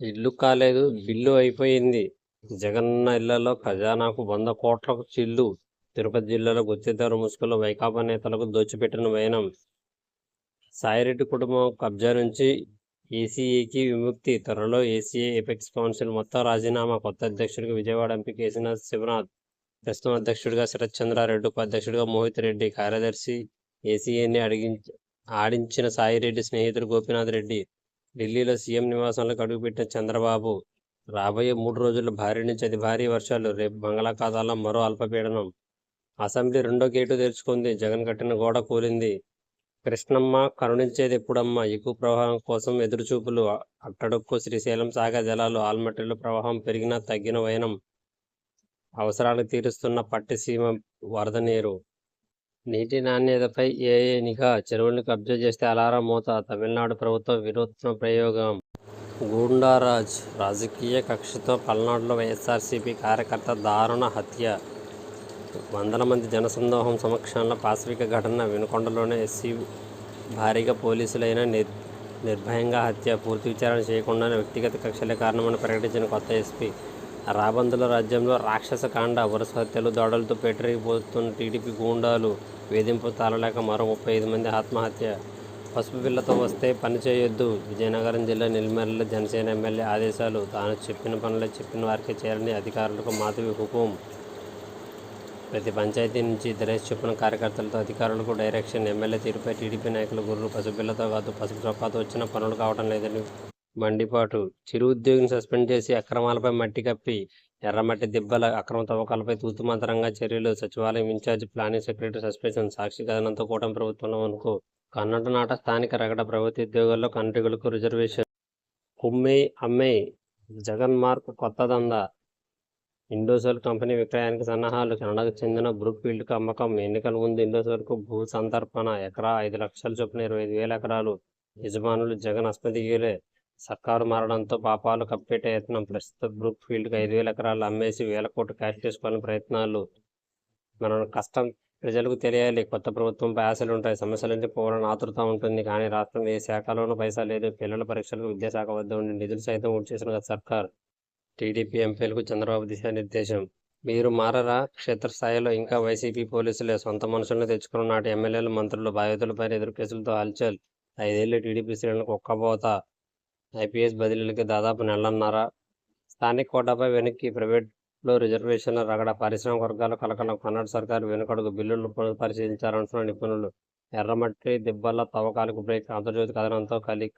ఇల్లు కాలేదు బిల్లు అయిపోయింది. జగన్న ఇళ్ళలో ఖజానాకు వంద కోట్లకు చిల్లు. తిరుపతి జిల్లాలో గుత్తిదారు ముసుగులో వైకాపా నేతలకు దోచిపెట్టిన వైనం. సాయిరెడ్డి కుటుంబం కబ్జా నుంచి ఏసీఏకి విముక్తి. త్వరలో ఏసీఏ ఎపెక్స్ కౌన్సిల్ మొత్తం రాజీనామా. కొత్త అధ్యక్షుడికి విజయవాడ ఎంపీ కేసీనాథ్ శివనాథ్ ప్రస్తుతం అధ్యక్షుడిగా శరత్ చంద్రారెడ్డి ఉపాధ్యక్షుడిగా మోహిత్ రెడ్డి కార్యదర్శి ఏసీఏని అడిగించి ఆడించిన సాయిరెడ్డి స్నేహితుడు గోపీనాథ్ రెడ్డి. ఢిల్లీలో సీఎం నివాసంలోకి అడుగుపెట్టిన చంద్రబాబు రాబోయే మూడు రోజుల్లో భారీ నుంచి అతి భారీ వర్షాలు రేపు బంగాళాఖాతాలో మరో అల్పపీడనం. అసెంబ్లీ రెండో గేటు తెరుచుకుంది. జగన్ కట్టిన గోడ కూలింది. కృష్ణమ్మ కరుణించేది ఎప్పుడమ్మా? ఎక్కువ ప్రవాహం కోసం ఎదురుచూపులు. అట్టడుక్కు శ్రీశైలం సాగర్ జలాలు ఆల్మట్టిలో ప్రవాహం పెరిగినా తగ్గిన వైనం. అవసరాలు తీరుస్తున్న పట్టిసీమ వరద నీరు. నీటి నాణ్యతపై ఏఏ నిఘా? చెరువులను కబ్జా చేస్తే అలారం మోత తమిళనాడు ప్రభుత్వం వినూత్న ప్రయోగం. గూండారాజ్ రాజకీయ కక్షతో పల్నాడులో వైఎస్ఆర్సీపీ కార్యకర్త దారుణ హత్య. వందల మంది జనసందోహం సమక్షంలో పాశ్విక ఘటన వినుకొండలోనే ఎస్సీ భారీగా పోలీసులైన నిర్ నిర్భయంగా హత్య పూర్తి విచారణ చేయకుండానే వ్యక్తిగత కక్షలే కారణమని ప్రకటించిన కొత్త ఎస్పీ రాబందుల రాజ్యంలో రాక్షస కాండ వరుస హత్యలు దాడులతో పెట్టరిగిపోతున్న టీడీపీ గూండాలు వేధింపు తాళలేక మరో ముప్పై ఐదు మంది ఆత్మహత్య. పసుపు పిల్లతో వస్తే పని చేయొద్దు విజయనగరం జిల్లా నిల్మెల్ల జనసేన ఎమ్మెల్యే ఆదేశాలు. తాను చెప్పిన పనులే చెప్పిన వారికే చేరని అధికారులకు మాధవి హుకుం. ప్రతి పంచాయతీ నుంచి దరేష్ చెప్పిన కార్యకర్తలతో అధికారులకు డైరెక్షన్ ఎమ్మెల్యే తీరుపై టీడీపీ నాయకుల గుర్రు పసుపిల్లతో కాదు పసుపు చొక్కాతో వచ్చిన పనులు కావడం లేదని మండిపాటు చిరు ఉద్యోగిని సస్పెండ్ చేసి అక్రమాలపై మట్టి కప్పి ఎర్రమట్టి దిబ్బల అక్రమ తవ్వకాలపై తూతుమంతరంగా చర్యలు సచివాలయం in-charge planning secretary suspension Sakshi కథనంతో కూటమి ప్రభుత్వంలో అనుకో కన్నడ నాట స్థానిక రగడ ప్రభుత్వ ఉద్యోగాల్లో కంట్రిగులకు రిజర్వేషన్. కుమ్మే అమ్మే జగన్ మార్క్ కొత్త దందా ఇండోసోల్ కంపెనీ విక్రయానికి సన్నాహాలు కన్నడకు చెందిన బ్రూక్ ఫీల్డ్కు అమ్మకం ఎన్నికల ముందు ఇండోసోల్కు భూ సంతర్పణ ఎకరా ఐదు లక్షల చొప్పున ఇరవై ఐదు వేల ఎకరాలు. యజమానులు జగన్ అస్మదిగీలే సర్కారు మారడంతో పాపాలు కప్పెట్టే యత్నం. ప్రస్తుత బ్రూక్ ఫీల్డ్కి ఐదు వేల ఎకరాలు అమ్మేసి వేల కోట్లు క్యాష్ చేసుకోవాలని ప్రయత్నాలు. మన కష్టం ప్రజలకు తెలియాలి. కొత్త ప్రభుత్వంపై ఆశలు ఉంటాయి. సమస్యల నుంచి పోవాలని ఆతృత ఉంటుంది. కానీ రాష్ట్రం ఏ శాఖలోనూ పైసా లేదు. పిల్లల పరీక్షలకు విద్యాశాఖ వద్ద ఉండి నిధులు సైతం ఓటు చేసిన సర్కార్. టీడీపీ ఎంపీలకు చంద్రబాబు దిశానిర్దేశం. మీరు మారరా? క్షేత్రస్థాయిలో ఇంకా వైసీపీ పోలీసులే సొంత మనుషులను తెచ్చుకున్న నాటి ఎమ్మెల్యేలు మంత్రులు బాధితులపై ఎదురు కేసులతో హల్చల్ ఐదేళ్ళు టీడీపీ శ్రేణులకు ఒక్కబోత. ఐపీఎస్ బదిలీలకి దాదాపు నెలన్నర. స్థానిక కోటాపై వెనక్కి ప్రైవేట్లో రిజర్వేషన్ల రగడ పారిశ్రామిక వర్గాల కలకలం కన్నడ సర్కారు వెనుకడుగు బిల్లులు పరిశీలించాలంటున్న నిపుణులు. ఎర్రమట్టి దిబ్బల తవ్వకాలకు బ్రేక్ అంతర్జ్యోతి కథనంతో కలి